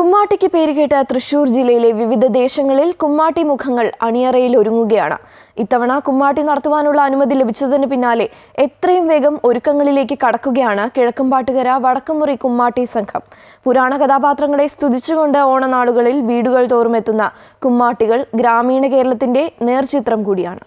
കുമ്മാട്ടിക്ക് പേരുകേട്ട തൃശൂർ ജില്ലയിലെ വിവിധ ദേശങ്ങളിൽ കുമ്മാട്ടി മുഖങ്ങൾ അണിയറയിൽ ഒരുങ്ങുകയാണ്. ഇത്തവണ കുമ്മാട്ടി നടത്തുവാനുള്ള അനുമതി ലഭിച്ചതിന് പിന്നാലെ എത്രയും വേഗം ഒരുക്കങ്ങളിലേക്ക് കടക്കുകയാണ് കിഴക്കുംപാട്ടുകര വടക്കുമുറി കുമ്മാട്ടി സംഘം. പുരാണ കഥാപാത്രങ്ങളെ സ്തുതിച്ചുകൊണ്ട് ഓണനാളുകളിൽ വീടുകൾ തോറുമെത്തുന്ന കുമ്മാട്ടികൾ ഗ്രാമീണ കേരളത്തിന്റെ നേർചിത്രം കൂടിയാണ്.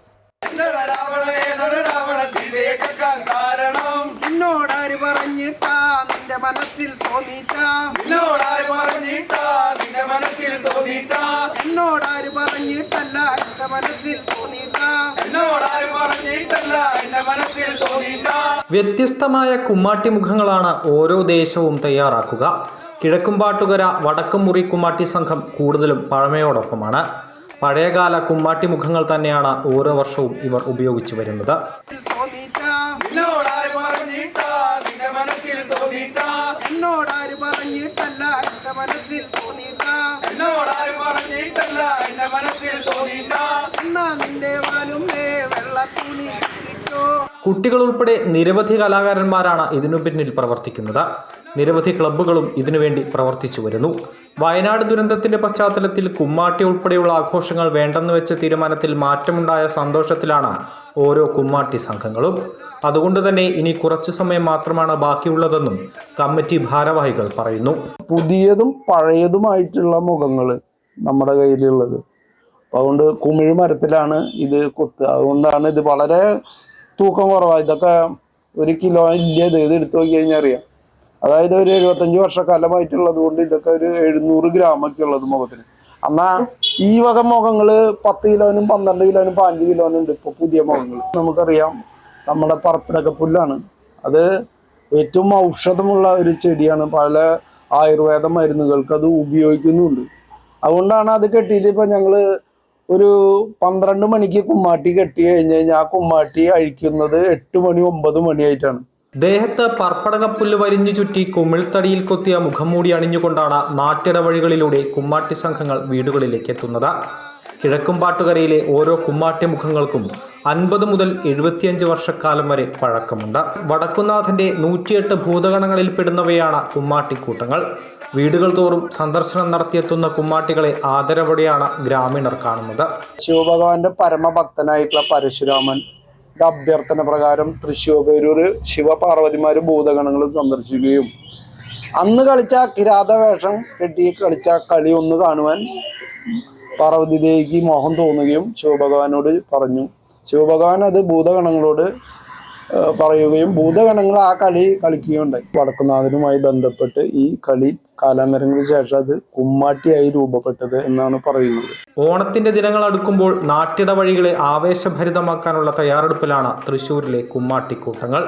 നിന്റെ മനസ്സിൽ തോന്നിട്ട എന്നോടാര് പറഞ്ഞിട്ടാ? നിന്റെ മനസ്സിൽ തോന്നിട്ടാ എന്നോടാര് പറഞ്ഞിട്ടല്ല? എന്റെ മനസ്സിൽ തോന്നിട്ടാ എന്നോടാര് പറഞ്ഞിട്ടല്ല? എന്റെ മനസ്സിൽ തോന്നിട്ട വ്യത്യസ്തമായ കുമ്മാട്ടി മുഖങ്ങളാണ് ഓരോ ദേശവും തയ്യാറാക്കുക. കിഴക്കുംപാട്ടുകര വടക്കുംമുറി കുമ്മാട്ടി സംഘം കൂടുതലും പഴമയോടൊപ്പമാണ്. പഴയകാല കുമ്മാട്ടി മുഖങ്ങൾ തന്നെയാണ് ഓരോ വർഷവും ഇവർ ഉപയോഗിച്ചു വരുന്നത്. എന്റെ മനസ്സിൽ തോന്നിട്ടാ എന്നോടാര് പറഞ്ഞിട്ടല്ല എന്റെ മനസ്സിൽ തോന്നിട്ടാ എന്നാ നിന്റെ വാലും വെള്ള തുണി. കുട്ടികൾ ഉൾപ്പെടെ നിരവധി കലാകാരന്മാരാണ് ഇതിനു പിന്നിൽ പ്രവർത്തിക്കുന്നത്. നിരവധി ക്ലബ്ബുകളും ഇതിനുവേണ്ടി പ്രവർത്തിച്ചു വരുന്നു. വയനാട് ദുരന്തത്തിന്റെ പശ്ചാത്തലത്തിൽ കുമ്മാട്ടി ഉൾപ്പെടെയുള്ള ആഘോഷങ്ങൾ വേണ്ടെന്ന് വെച്ച തീരുമാനത്തിൽ മാറ്റമുണ്ടായ സന്തോഷത്തിലാണ് ഓരോ കുമ്മാട്ടി സംഘങ്ങളും. അതുകൊണ്ട് തന്നെ ഇനി കുറച്ചു സമയം മാത്രമാണ് ബാക്കിയുള്ളതെന്നും കമ്മിറ്റി ഭാരവാഹികൾ പറയുന്നു. പുതിയതും പഴയതുമായിട്ടുള്ള മുഖങ്ങൾ നമ്മുടെ കയ്യിലുള്ളത്. അതുകൊണ്ട് കുമിഴ് മരത്തിലാണ് ഇത് കൊത്തുക അതുകൊണ്ടാണ് ഇത് വളരെ തൂക്കം കുറവാണ് ഇതൊക്കെ ഒരു കിലോ ഇല്ല ഇത് എടുത്തു നോക്കി കഴിഞ്ഞാൽ അറിയാം. അതായത് ഒരു എഴുപത്തഞ്ച് വർഷക്കാലമായിട്ടുള്ളത് കൊണ്ട് ഇതൊക്കെ ഒരു എഴുന്നൂറ് ഗ്രാം ഒക്കെ ഉള്ളത് മുഖത്തിന്. എന്നാ ഈ വക മുഖങ്ങൾ പത്ത് കിലോനും പന്ത്രണ്ട് കിലോനും പതിനഞ്ച് കിലോനും ഉണ്ട് ഇപ്പൊ പുതിയ മുഖങ്ങൾ നമുക്കറിയാം നമ്മുടെ പറപ്പിടക്ക പുല്ലാണ്. അത് ഏറ്റവും ഔഷധമുള്ള ഒരു ചെടിയാണ്. പല ആയുർവേദ മരുന്നുകൾക്ക് അത് ഉപയോഗിക്കുന്നുണ്ട്. അതുകൊണ്ടാണ് അത് കെട്ടിയിട്ട് ഇപ്പൊ ഞങ്ങൾ ഒരു പന്ത്രണ്ട് മണിക്ക് കുമ്മാട്ടി കെട്ടി കഴിഞ്ഞ് കഴിഞ്ഞാൽ ആ കുമ്മാട്ടി അഴിക്കുന്നത് എട്ട് മണി ഒമ്പത് മണിയായിട്ടാണ് ദേഹത്ത് പർപ്പടകപ്പുല്ല് വരിഞ്ഞു ചുറ്റി കുമിൾത്തടിയിൽ കൊത്തിയ മുഖംമൂടി അണിഞ്ഞുകൊണ്ടാണ് നാട്ടിടവഴികളിലൂടെ കുമ്മാട്ടി സംഘങ്ങൾ വീടുകളിലേക്ക് എത്തുന്നത്. കിഴക്കുംപാട്ടുകരയിലെ ഓരോ കുമ്മാട്ടി മുഖങ്ങൾക്കും അൻപത് മുതൽ എഴുപത്തിയഞ്ച് വർഷക്കാലം വരെ പഴക്കമുണ്ട്. വടക്കുന്നാഥന്റെ നൂറ്റിയെട്ട് ഭൂതഗണങ്ങളിൽ പെടുന്നവയാണ് കുമ്മാട്ടിക്കൂട്ടങ്ങൾ. വീടുകൾ തോറും സന്ദർശനം നടത്തിയെത്തുന്ന കുമ്മാട്ടികളെ ആദരവോടെയാണ് ഗ്രാമീണർ കാണുന്നത്. ശിവഭഗവാന്റെ പരമഭക്തനായിട്ടുള്ള പരശുരാമൻ അഭ്യർത്ഥന പ്രകാരം തൃശ്ശൂർ പേരൂര് ശിവപാർവതിമാര് ഭൂതഗണങ്ങൾ സന്ദർശിക്കുകയും അന്ന് കളിച്ച കിരാതവേഷം കെട്ടി കളിച്ച കളി ഒന്ന് കാണുവാൻ പാർവതി ദേവിക്ക് മോഹം തോന്നുകയും ശിവഭഗവാനോട് പറഞ്ഞു. ശിവഭഗവാൻ അത് ഭൂതഗണങ്ങളോട് പറയുകയും ഭൂതഗണങ്ങൾ ആ കളി കളിക്കുകയുണ്ടായി. വടക്കുനാഥനുമായി ബന്ധപ്പെട്ട് ഈ കളി കാലാന്തരങ്ങൾക്ക് ശേഷം അത് കുമ്മാട്ടിയായി രൂപപ്പെട്ടത് എന്നാണ് പറയുന്നത്. ഓണത്തിന്റെ ദിനങ്ങൾ അടുക്കുമ്പോൾ നാട്ടിട വഴികളെ ആവേശഭരിതമാക്കാനുള്ള തയ്യാറെടുപ്പിലാണ് തൃശൂരിലെ കുമ്മാട്ടിക്കൂട്ടങ്ങൾ.